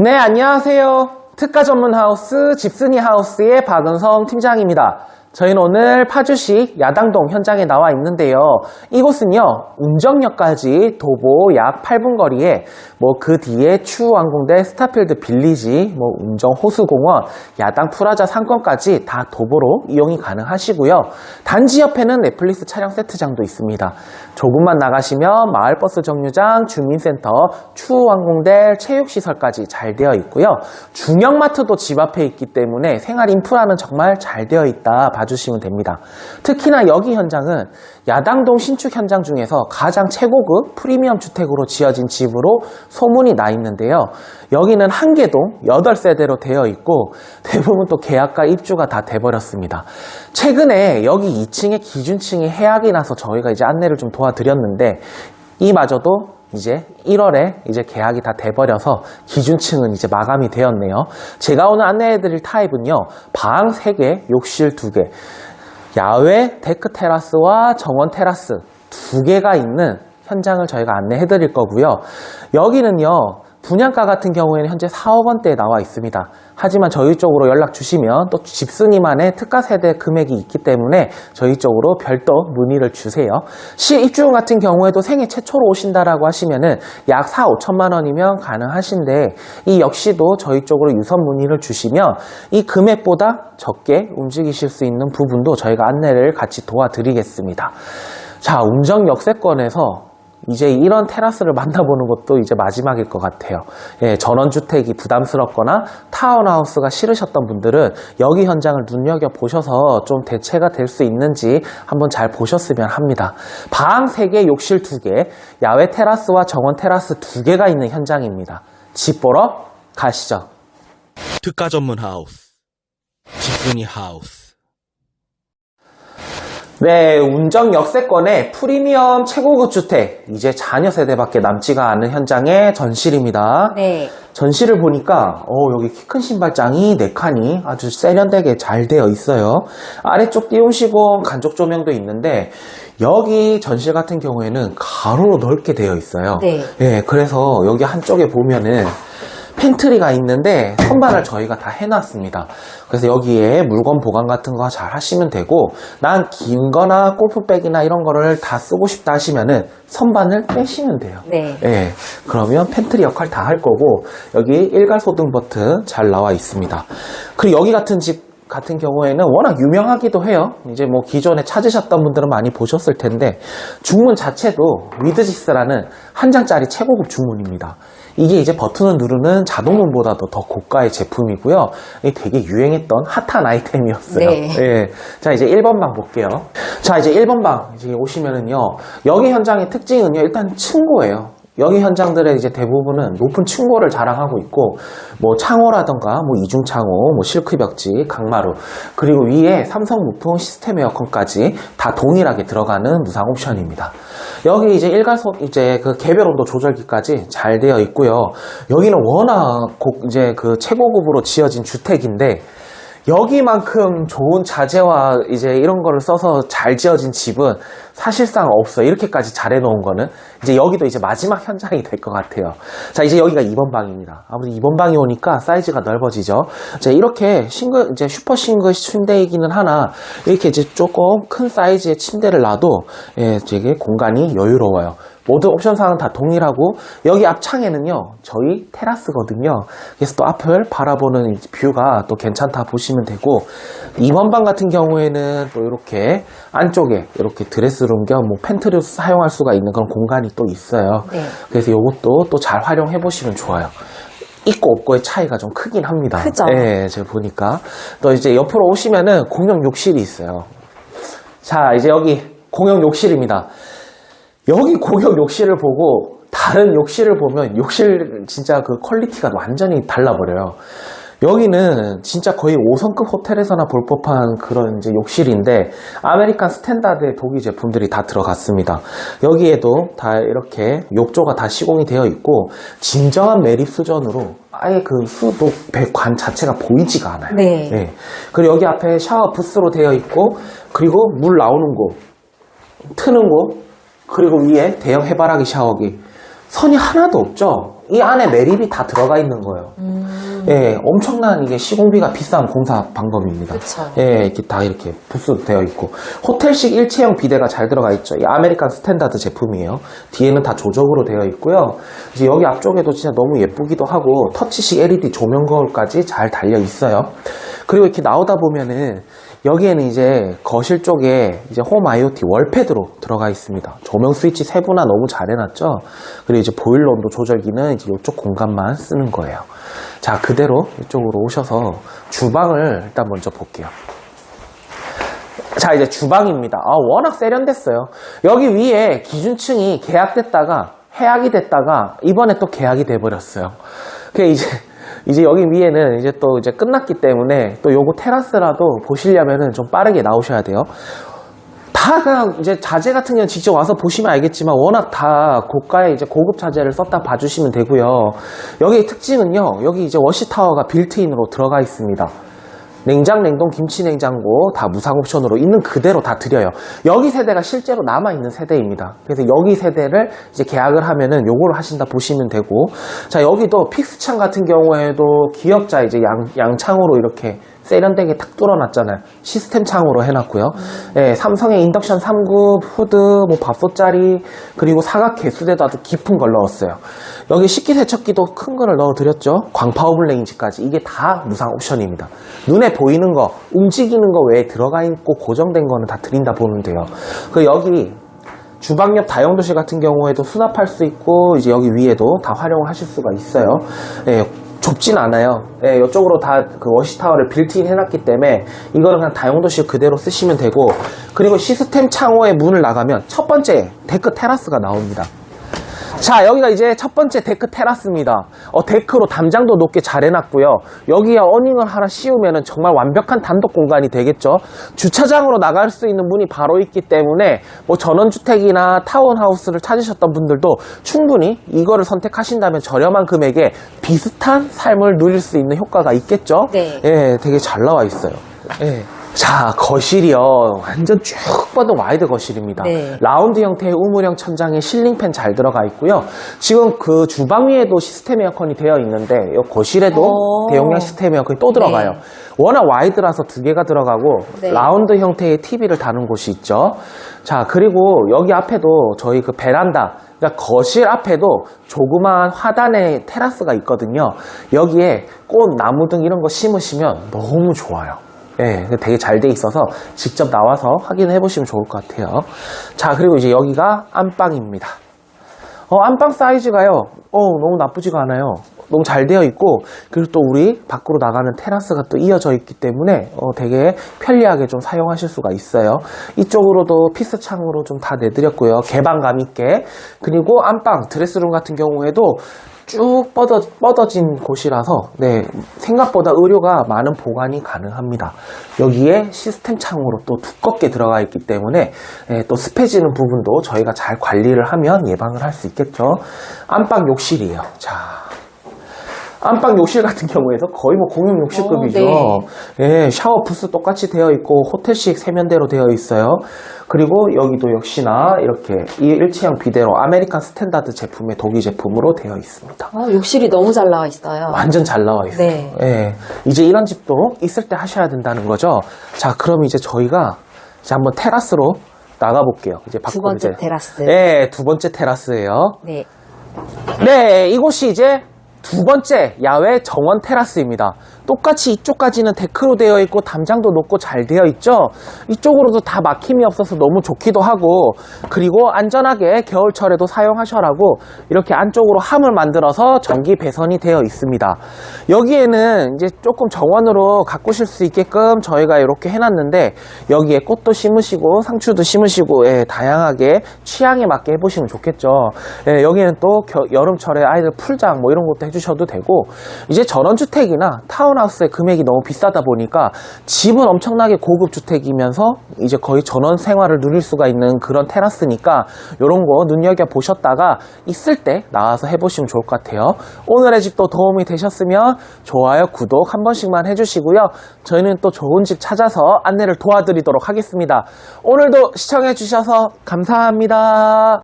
네, 안녕하세요. 특가 전문 하우스 집순이 하우스의 박은성 팀장입니다. 저희는 오늘 파주시 야당동 현장에 나와 있는데요. 이곳은요, 운정역까지 도보 약 8분 거리에 뭐 그 뒤에 추후항공대 스타필드 빌리지, 뭐 운정 호수공원, 야당 프라자 상권까지 다 도보로 이용이 가능하시고요. 단지 옆에는 넷플릭스 촬영 세트장도 있습니다. 조금만 나가시면 마을버스 정류장, 주민센터, 추후항공대, 체육시설까지 잘 되어 있고요. 중형마트도 집 앞에 있기 때문에 생활 인프라는 정말 잘 되어 있다 봐주시면 됩니다. 특히나 여기 현장은 야당동 신축 현장 중에서 가장 최고급 프리미엄 주택으로 지어진 집으로 소문이 나 있는데요. 여기는 한 개동 8세대로 되어 있고 대부분 또 계약과 입주가 다 돼버렸습니다. 최근에 여기 2층에 기준층이 해약이 나서 저희가 이제 안내를 좀 도와드렸는데 이마저도 이제 1월에 이제 계약이 다 돼버려서 기준층은 이제 마감이 되었네요. 제가 오늘 안내해드릴 타입은요. 방 3개, 욕실 2개, 야외 데크 테라스와 정원 테라스 두 개가 있는 현장을 저희가 안내해 드릴 거고요. 여기는요, 분양가 같은 경우에는 현재 4억 원대에 나와 있습니다. 하지만 저희 쪽으로 연락 주시면 또 집순이만의 특가 세대 금액이 있기 때문에 저희 쪽으로 별도 문의를 주세요. 시 입주금 같은 경우에도 생애 최초로 오신다라고 하시면은 약 4, 5천만 원이면 가능하신데 이 역시도 저희 쪽으로 유선 문의를 주시면 이 금액보다 적게 움직이실 수 있는 부분도 저희가 안내를 같이 도와드리겠습니다. 자, 운정 역세권에서 이제 이런 테라스를 만나보는 것도 이제 마지막일 것 같아요. 예, 전원주택이 부담스럽거나 타운하우스가 싫으셨던 분들은 여기 현장을 눈여겨보셔서 좀 대체가 될 수 있는지 한번 잘 보셨으면 합니다. 방 3개, 욕실 2개, 야외 테라스와 정원 테라스 2개가 있는 현장입니다. 집 보러 가시죠. 특가 전문 하우스 집순이 하우스 네, 운정 역세권의 프리미엄 최고급 주택, 이제 자녀 세대밖에 남지가 않은 현장의 전실입니다. 네. 전시를 보니까 어, 여기 키 큰 신발장이 4칸이 아주 세련되게 잘 되어 있어요. 아래쪽 띄우시고 간접 조명도 있는데 여기 전실 같은 경우에는 가로로 넓게 되어 있어요. 네. 예, 그래서 여기 한쪽에 보면은 팬트리가 있는데 선반을 저희가 다 해놨습니다. 그래서 여기에 물건 보관 같은 거 잘 하시면 되고 난 긴 거나 골프백이나 이런 거를 다 쓰고 싶다 하시면은 선반을 빼시면 돼요. 네. 예, 그러면 팬트리 역할 다 할 거고 여기 일괄 소등 버튼 잘 나와 있습니다. 그리고 여기 같은 집 같은 경우에는 워낙 유명하기도 해요. 이제 뭐 기존에 찾으셨던 분들은 많이 보셨을 텐데 중문 자체도 위드지스라는 한 장짜리 최고급 중문입니다. 이게 이제 버튼을 누르는 자동문보다도 더 고가의 제품이고요. 이게 되게 유행했던 핫한 아이템이었어요. 네. 예. 자, 이제 1번 방 볼게요. 자, 이제 1번 방 이제 오시면은요. 여기 현장의 특징은요. 일단 층고예요. 여기 현장들의 이제 대부분은 높은 층고를 자랑하고 있고, 뭐 창호라던가, 뭐 이중창호, 뭐 실크 벽지, 강마루, 그리고 위에 삼성 무풍 시스템 에어컨까지 다 동일하게 들어가는 무상 옵션입니다. 여기 이제 일가속 이제 그 개별 온도 조절기까지 잘 되어 있고요. 여기는 워낙 고- 이제 그 최고급으로 지어진 주택인데, 여기만큼 좋은 자재와 이제 이런 거를 써서 잘 지어진 집은 사실상 없어요. 이렇게까지 잘 해놓은 거는. 이제 여기도 이제 마지막 현장이 될 것 같아요. 자, 이제 여기가 2번 방입니다. 아무래도 2번 방이 오니까 사이즈가 넓어지죠. 자, 이렇게 싱글, 이제 슈퍼 싱글 침대이기는 하나, 이렇게 이제 조금 큰 사이즈의 침대를 놔도, 예, 되게 공간이 여유로워요. 모든 옵션 사항은 다 동일하고 여기 앞 창에는요 저희 테라스거든요 그래서 또 앞을 바라보는 이 뷰가 또 괜찮다 보시면 되고 2번 방 같은 경우에는 또 이렇게 안쪽에 이렇게 드레스 룸겸뭐 팬트를 사용할 수가 있는 그런 공간이 또 있어요 네. 그래서 이것도 또 잘 활용해 보시면 좋아요 있고 없고의 차이가 좀 크긴 합니다 크죠. 예, 제가 보니까 또 이제 옆으로 오시면은 공용 욕실이 있어요 자 이제 여기 공용 욕실입니다 여기 공용 욕실을 보고 다른 욕실을 보면 욕실 진짜 그 퀄리티가 완전히 달라버려요. 여기는 진짜 거의 5성급 호텔에서나 볼 법한 그런 이제 욕실인데 아메리칸 스탠다드의 독일 제품들이 다 들어갔습니다. 여기에도 다 이렇게 욕조가 다 시공이 되어 있고 진정한 매립 수전으로 아예 그 수도 배관 자체가 보이지가 않아요. 네. 네. 그리고 여기 앞에 샤워 부스로 되어 있고 그리고 물 나오는 곳 트는 곳, 그리고 위에 대형 해바라기 샤워기. 선이 하나도 없죠? 이 안에 매립이 다 들어가 있는 거예요. 예, 엄청난 이게 시공비가 비싼 공사 방법입니다. 그쵸. 예, 이렇게 다 이렇게 부스되어 있고 호텔식 일체형 비대가 잘 들어가 있죠. 이 아메리칸 스탠다드 제품이에요. 뒤에는 다 조적으로 되어 있고요. 이제 여기 앞쪽에도 진짜 너무 예쁘기도 하고 터치식 LED 조명 거울까지 잘 달려 있어요. 그리고 이렇게 나오다 보면은 여기에는 이제 거실 쪽에 이제 홈 IoT 월패드로 들어가 있습니다. 조명 스위치 세분화 너무 잘 해놨죠. 그리고 이제 보일러 온도 조절기는 이제 이쪽 공간만 쓰는 거예요. 자, 그대로 이쪽으로 오셔서 주방을 일단 먼저 볼게요. 자, 이제 주방입니다. 아, 워낙 세련됐어요. 여기 위에 기준층이 계약됐다가 해약이 됐다가 이번에 또 계약이 돼버렸어요. 그 이제 이제 여기 위에는 이제 또 이제 끝났기 때문에 또 요거 테라스라도 보시려면은 좀 빠르게 나오셔야 돼요. 다 이제 자재 같은 경우는 직접 와서 보시면 알겠지만 워낙 다 고가의 이제 고급 자재를 썼다 봐주시면 되고요. 여기의 특징은요. 여기 이제 워시 타워가 빌트인으로 들어가 있습니다. 냉장, 냉동, 김치 냉장고 다 무상 옵션으로 있는 그대로 다 드려요. 여기 세대가 실제로 남아 있는 세대입니다. 그래서 여기 세대를 이제 계약을 하면은 요거를 하신다 보시면 되고, 자 여기도 픽스창 같은 경우에도 기역자 이제 양 양창으로 이렇게 세련되게 탁 뚫어놨잖아요. 시스템 창으로 해놨고요. 예, 삼성의 인덕션 3급 후드, 뭐 밥솥자리, 그리고 사각 개수대도 아주 깊은 걸 넣었어요. 여기 식기 세척기도 큰 거를 넣어드렸죠. 광파워블 레인지까지. 이게 다 무상 옵션입니다. 눈에 보이는 거, 움직이는 거 외에 들어가 있고 고정된 거는 다 드린다 보면 돼요. 그 여기 주방 옆 다용도실 같은 경우에도 수납할 수 있고 이제 여기 위에도 다 활용을 하실 수가 있어요. 예, 좁진 않아요. 예, 이쪽으로 다 그 워시타워를 빌트인 해놨기 때문에 이거는 그냥 다용도실 그대로 쓰시면 되고 그리고 시스템 창호의 문을 나가면 첫 번째 데크 테라스가 나옵니다. 자, 여기가 이제 첫 번째 데크 테라스입니다. 어, 데크로 담장도 높게 잘 해놨고요. 여기에 어닝을 하나 씌우면 정말 완벽한 단독 공간이 되겠죠. 주차장으로 나갈 수 있는 문이 바로 있기 때문에 뭐 전원주택이나 타운하우스를 찾으셨던 분들도 충분히 이거를 선택하신다면 저렴한 금액에 비슷한 삶을 누릴 수 있는 효과가 있겠죠. 네. 예, 되게 잘 나와 있어요. 예. 자, 거실이요. 완전 쭉 뻗은 와이드 거실입니다. 네. 라운드 형태의 우물형 천장에 실링팬 잘 들어가 있고요. 지금 그 주방 위에도 시스템 에어컨이 되어 있는데 이 거실에도 오. 대용량 시스템 에어컨이 또 들어가요. 네. 워낙 와이드라서 두 개가 들어가고 네. 라운드 형태의 TV를 다는 곳이 있죠. 자, 그리고 여기 앞에도 저희 그 베란다 그러니까 거실 앞에도 조그마한 화단의 테라스가 있거든요. 여기에 꽃, 나무 등 이런 거 심으시면 너무 좋아요. 예, 되게 잘 돼 있어서 직접 나와서 확인해 보시면 좋을 것 같아요. 자, 그리고 이제 여기가 안방입니다. 어, 안방 사이즈가요, 어, 너무 나쁘지가 않아요. 너무 잘 되어 있고, 그리고 또 우리 밖으로 나가는 테라스가 또 이어져 있기 때문에, 어, 되게 편리하게 좀 사용하실 수가 있어요. 이쪽으로도 피스 창으로 좀 다 내드렸고요. 개방감 있게. 그리고 안방, 드레스룸 같은 경우에도 쭉 뻗어, 뻗어진 곳이라서, 네, 생각보다 의료가 많은 보관이 가능합니다. 여기에 시스템 창으로 또 두껍게 들어가 있기 때문에, 예, 또 습해지는 부분도 저희가 잘 관리를 하면 예방을 할 수 있겠죠. 안방 욕실이에요. 자. 안방 욕실 같은 경우에도 거의 뭐 공용 욕실급이죠. 어, 예, 샤워 부스 똑같이 되어 있고 호텔식 세면대로 되어 있어요. 그리고 여기도 역시나 이렇게 이 일체형 비대로 아메리칸 스탠다드 제품의 독일 제품으로 되어 있습니다. 어, 욕실이 너무 잘 나와 있어요. 완전 잘 나와 있어요. 네. 예, 이제 이런 집도 있을 때 하셔야 된다는 거죠. 자, 그럼 이제 저희가 이제 한번 테라스로 나가 볼게요. 이제 두 번째 이제. 테라스. 네, 두 번째 테라스예요. 네. 네, 이곳이 이제 두 번째 야외 정원 테라스입니다. 똑같이 이쪽까지는 데크로 되어 있고 담장도 높고 잘 되어 있죠. 이쪽으로도 다 막힘이 없어서 너무 좋기도 하고 그리고 안전하게 겨울철에도 사용하셔라고 이렇게 안쪽으로 함을 만들어서 전기 배선이 되어 있습니다. 여기에는 이제 조금 정원으로 가꾸실 수 있게끔 저희가 이렇게 해놨는데 여기에 꽃도 심으시고 상추도 심으시고 예, 다양하게 취향에 맞게 해보시면 좋겠죠. 예, 여기는 또 겨- 여름철에 아이들 풀장 뭐 이런 것도 해주셔도 되고 이제 전원주택이나 타운하우스의 금액이 너무 비싸다 보니까 집은 엄청나게 고급 주택이면서 이제 거의 전원 생활을 누릴 수가 있는 그런 테라스니까 이런 거 눈여겨 보셨다가 있을 때 나와서 해보시면 좋을 것 같아요. 오늘의 집도 도움이 되셨으면 좋아요, 구독 한 번씩만 해주시고요. 저희는 또 좋은 집 찾아서 안내를 도와드리도록 하겠습니다. 오늘도 시청해주셔서 감사합니다.